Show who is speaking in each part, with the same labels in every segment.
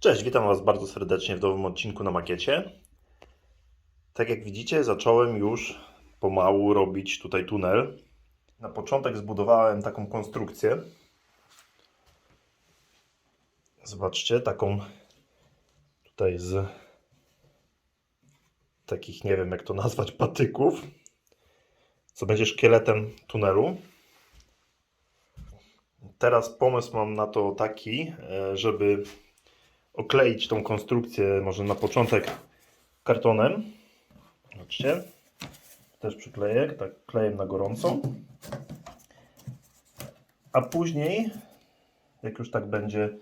Speaker 1: Cześć, witam Was bardzo serdecznie w nowym odcinku na makiecie. Tak jak widzicie, zacząłem już pomału robić tutaj tunel. Na początek zbudowałem taką konstrukcję. Zobaczcie, taką tutaj z takich, nie wiem jak to nazwać, patyków, co będzie szkieletem tunelu. Teraz pomysł mam na to taki, e, żeby okleić tą konstrukcję może na początek kartonem. Zobaczcie. Też przykleję, tak kleję na gorąco. A później, jak już tak będzie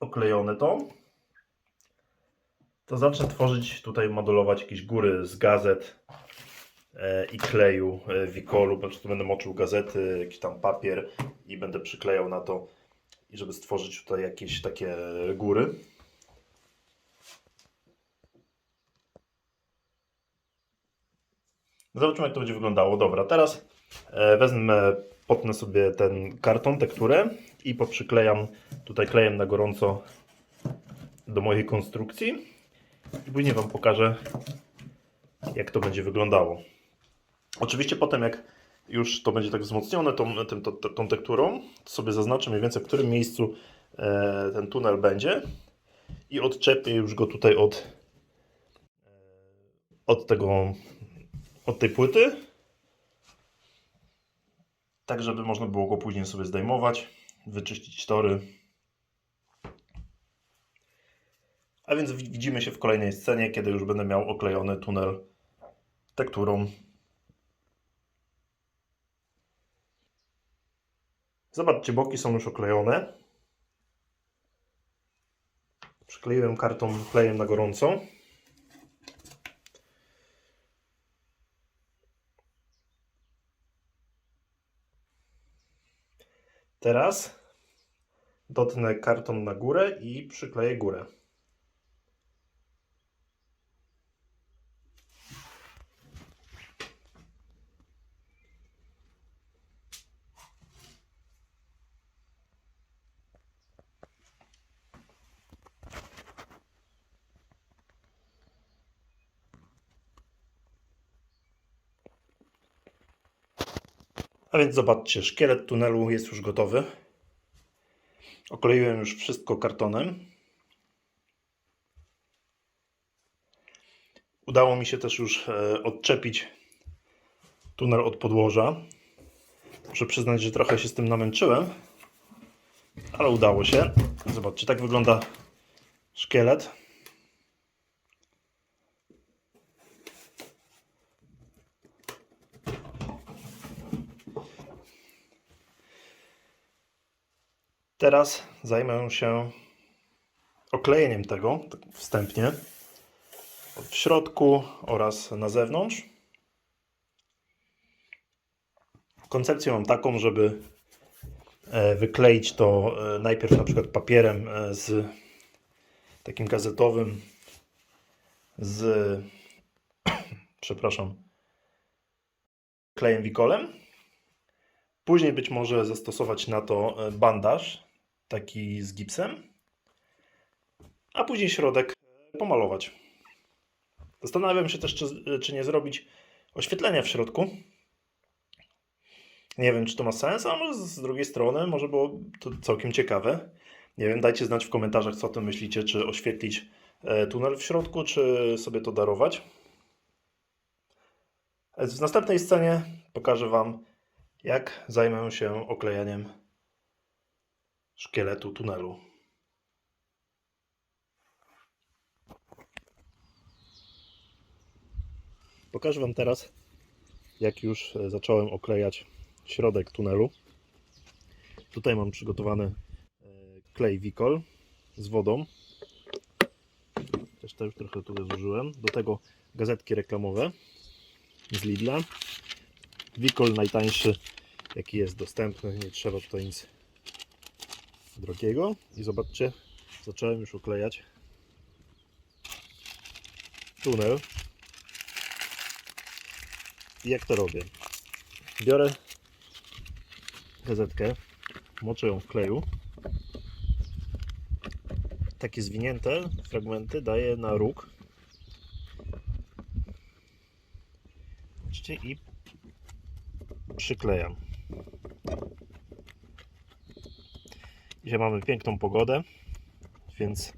Speaker 1: oklejone to, to zacznę tworzyć tutaj, modelować jakieś góry z gazet e, i kleju wikolu. Po prostu będę moczył gazety, jakiś tam papier i będę przyklejał na to i żeby stworzyć tutaj jakieś takie góry. Zobaczymy, jak to będzie wyglądało. Dobra, teraz e, wezmę, potnę sobie ten karton, tekturę i poprzyklejam tutaj klejem na gorąco do mojej konstrukcji i później Wam pokażę, jak to będzie wyglądało. Oczywiście potem, jak już to będzie tak wzmocnione tą, tym, to, tą tekturą, to sobie zaznaczę mniej więcej, w którym miejscu e, ten tunel będzie i odczepię już go tutaj od, e, od tego, od tej płyty, tak żeby można było go później sobie zdejmować, wyczyścić tory. A więc widzimy się w kolejnej scenie, kiedy już będę miał oklejony tunel tekturą Zobaczcie, boki są już oklejone. Przykleiłem kartą klejem na gorąco. Teraz dotnę kartą na górę i przykleję górę. A więc zobaczcie, szkielet tunelu jest już gotowy. Okleiłem już wszystko kartonem. Udało mi się też już e, odczepić tunel od podłoża. Muszę przyznać, że trochę się z tym namęczyłem, ale udało się. Zobaczcie, tak wygląda szkielet. Teraz zajmę się oklejeniem tego tak wstępnie w środku oraz na zewnątrz. Koncepcję mam taką, żeby e, wykleić to e, najpierw na przykład papierem e, z takim gazetowym z przepraszam klejem wikolem Później być może zastosować na to bandaż, taki z gipsem, a później środek pomalować. Zastanawiam się też, czy, czy nie zrobić oświetlenia w środku. Nie wiem, czy to ma sens, a może z drugiej strony może było to całkiem ciekawe. Nie wiem, dajcie znać w komentarzach, co o tym myślicie, czy oświetlić e, tunel w środku, czy sobie to darować. W następnej scenie pokażę Wam, jak zajmę się oklejaniem szkieletu tunelu. Pokażę Wam teraz, jak już e, zacząłem oklejać środek tunelu. Tutaj mam przygotowany e, klej Wikol z wodą. Też to już trochę tutaj zużyłem. Do tego gazetki reklamowe z Lidla. Wikol najtańszy jaki jest dostępny, nie trzeba tutaj nic drogiego. I zobaczcie, zacząłem już oklejać tunel. I jak to robię? Biorę gazetkę, moczę ją w kleju takie zwinięte fragmenty daję na róg. Zobaczcie, I przyklejam. Dzisiaj mamy piękną pogodę, więc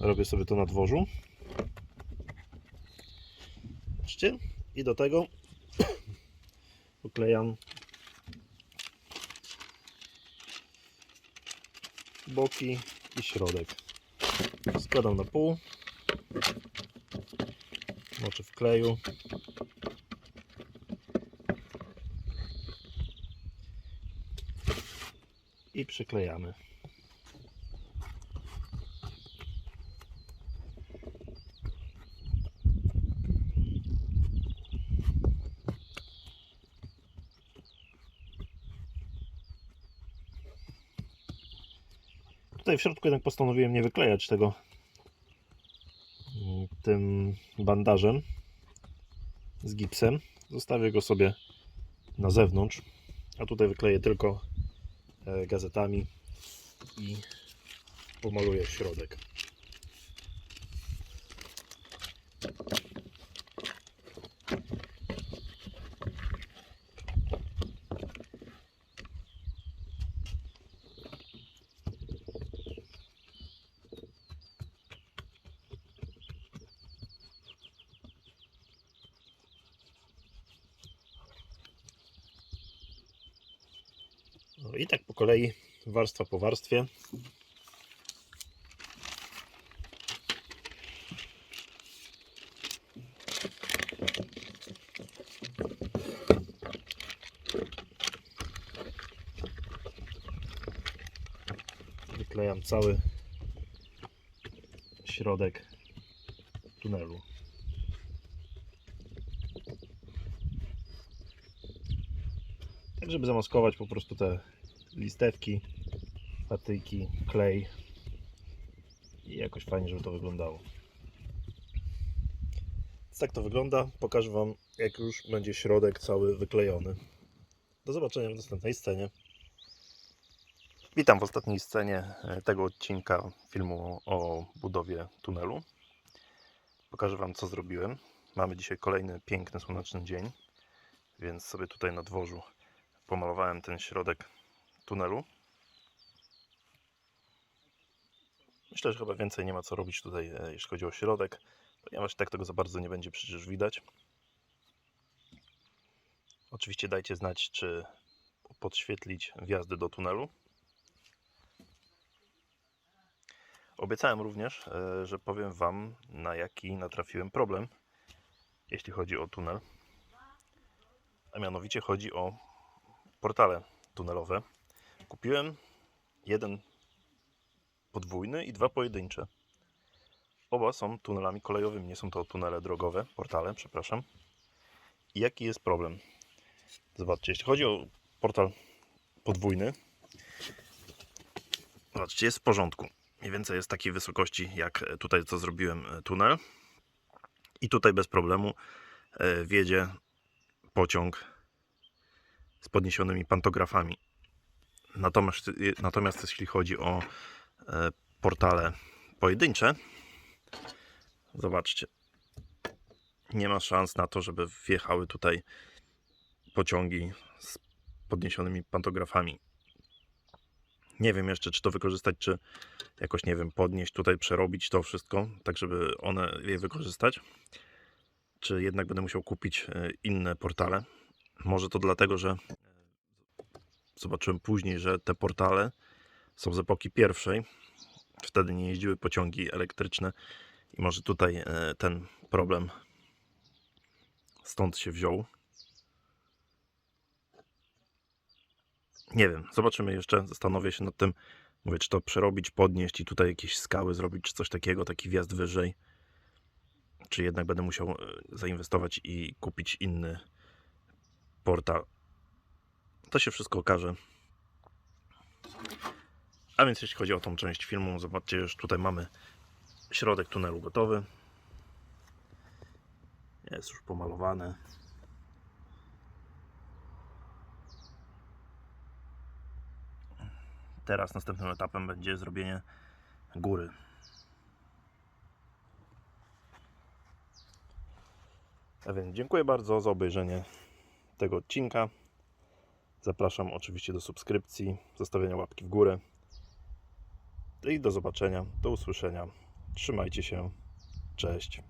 Speaker 1: robię sobie to na dworzu. Zobaczcie. I do tego poklejam boki i środek. Składam na pół. Moczę w kleju. I przyklejamy. Tutaj w środku jednak postanowiłem nie wyklejać tego mm, tym bandażem z gipsem. Zostawię go sobie na zewnątrz, a tutaj wykleję tylko e, gazetami i pomaluję środek. No i tak po kolei, warstwa po warstwie. Wyklejam cały środek tunelu. Tak, żeby zamaskować po prostu te listewki, patyki, klej i jakoś fajnie, żeby to wyglądało. Tak to wygląda. Pokażę Wam, jak już będzie środek cały wyklejony. Do zobaczenia w następnej scenie. Witam w ostatniej scenie e, tego odcinka filmu o budowie tunelu. Pokażę Wam, co zrobiłem. Mamy dzisiaj kolejny piękny, słoneczny dzień, więc sobie tutaj na dworzu pomalowałem ten środek tunelu. Myślę, że chyba więcej nie ma co robić tutaj, e, jeśli chodzi o środek, ponieważ tak tego za bardzo nie będzie przecież widać. Oczywiście dajcie znać, czy podświetlić wjazdy do tunelu. Obiecałem również, e, że powiem Wam, na jaki natrafiłem problem, jeśli chodzi o tunel. A mianowicie chodzi o portale tunelowe. Kupiłem jeden podwójny i dwa pojedyncze. Oba są tunelami kolejowymi, nie są to tunele drogowe, portale, przepraszam. I jaki jest problem? Zobaczcie, jeśli chodzi o portal podwójny, zobaczcie, jest w porządku. Mniej więcej jest takiej wysokości, jak tutaj co zrobiłem e, tunel. I tutaj bez problemu e, wjedzie pociąg z podniesionymi pantografami. Natomiast, natomiast jeśli chodzi o e, portale pojedyncze, zobaczcie, nie ma szans na to, żeby wjechały tutaj pociągi z podniesionymi pantografami. Nie wiem jeszcze, czy to wykorzystać, czy jakoś, nie wiem, podnieść tutaj, przerobić to wszystko, tak żeby one je wykorzystać. Czy jednak będę musiał kupić e, inne portale. Może to dlatego, że zobaczyłem później, że te portale są z epoki pierwszej. Wtedy nie jeździły pociągi elektryczne i może tutaj e, ten problem stąd się wziął. Nie wiem, zobaczymy jeszcze, zastanowię się nad tym. Mówię, czy to przerobić, podnieść i tutaj jakieś skały zrobić, czy coś takiego, taki wjazd wyżej. Czy jednak będę musiał e, zainwestować i kupić inny portal. To się wszystko okaże. A więc jeśli chodzi o tą część filmu, zobaczcie, już tutaj mamy środek tunelu gotowy. Jest już pomalowany. Teraz następnym etapem będzie zrobienie góry. A więc dziękuję bardzo za obejrzenie tego odcinka. Zapraszam oczywiście do subskrypcji, zostawienia łapki w górę. I do zobaczenia, do usłyszenia. Trzymajcie się. Cześć.